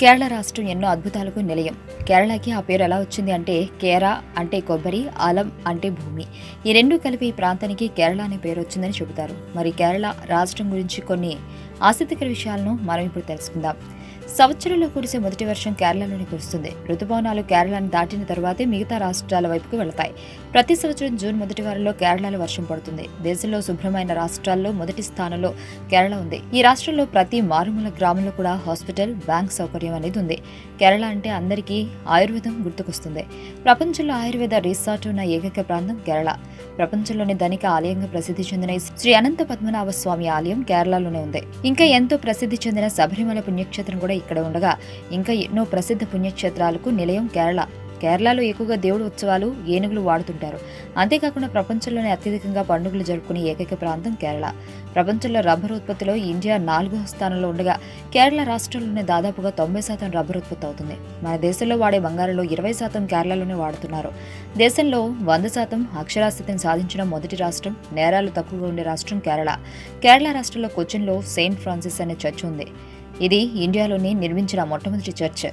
కేరళ రాష్ట్రం ఎన్నో అద్భుతాలకు నిలయం. కేరళకి ఆ పేరు ఎలా వచ్చింది అంటే కేరా అంటే కొబ్బరి ఆలం అంటే భూమి. ఈ రెండు కలిపి ఈ ప్రాంతానికి కేరళ అనే పేరు వచ్చిందని చెబుతారు. మరి కేరళ రాష్ట్రం గురించి కొన్ని ఆసక్తికర విషయాలను మనం ఇప్పుడు తెలుసుకుందాం. సంవత్సరంలో కురిసే మొదటి వర్షం కేరళలోనే కురుస్తుంది. రుతుపవనాలు కేరళను దాటిన తర్వాతే మిగతా రాష్ట్రాల వైపుకు వెళతాయి. ప్రతి సంవత్సరం జూన్ మొదటి వారంలో కేరళలో వర్షం పడుతుంది. దేశంలో శుభ్రమైన రాష్ట్రాల్లో మొదటి స్థానంలో కేరళ ఉంది. ఈ రాష్ట్రంలో ప్రతి మారుమూల గ్రామంలో కూడా హాస్పిటల్ బ్యాంక్ సౌకర్యం అనేది ఉంది. కేరళ అంటే అందరికీ ఆయుర్వేదం గుర్తుకొస్తుంది. ప్రపంచంలో ఆయుర్వేద రిసార్ట్ ఉన్న ఏకైక ప్రాంతం కేరళ. ప్రపంచంలోని ధనిక ఆలయంగా ప్రసిద్ధి చెందిన శ్రీ అనంత పద్మనాభ స్వామి ఆలయం కేరళలోనే ఉంది. ఇంకా ఎంతో ప్రసిద్ధి చెందిన శబరిమల పుణ్యక్షేత్రం కూడా ఇక్కడ ఉండగా ఇంకా ఎన్నో ప్రసిద్ధ పుణ్యక్షేత్రాలకు నిలయం కేరళ. కేరళలో ఎక్కువగా దేవుడు ఉత్సవాలు ఏనుగులు వాడుతుంటారు. అంతేకాకుండా ప్రపంచంలోనే అత్యధికంగా పండుగలు జరుపుకునే ఏకైక ప్రాంతం కేరళ. ప్రపంచంలో రబ్బర్ ఉత్పత్తిలో ఇండియా నాలుగో స్థానంలో ఉండగా కేరళ రాష్ట్రంలోనే దాదాపుగా తొంభై శాతం రబ్బర్ ఉత్పత్తి అవుతుంది. మన దేశంలో వాడే బంగారంలో ఇరవై శాతం కేరళలోనే వాడుతున్నారు. దేశంలో వంద శాతం అక్షరాస్యతను సాధించిన మొదటి రాష్ట్రం నేరాలు తక్కువగా ఉండే రాష్ట్రం కేరళ. కేరళ రాష్ట్రంలో కొచ్చిన్లో సెయింట్ ఫ్రాన్సిస్ అనే చర్చ్ ఉంది. ఇది ఇండియాలోని నిర్మించిన మొట్టమొదటి చర్చ్.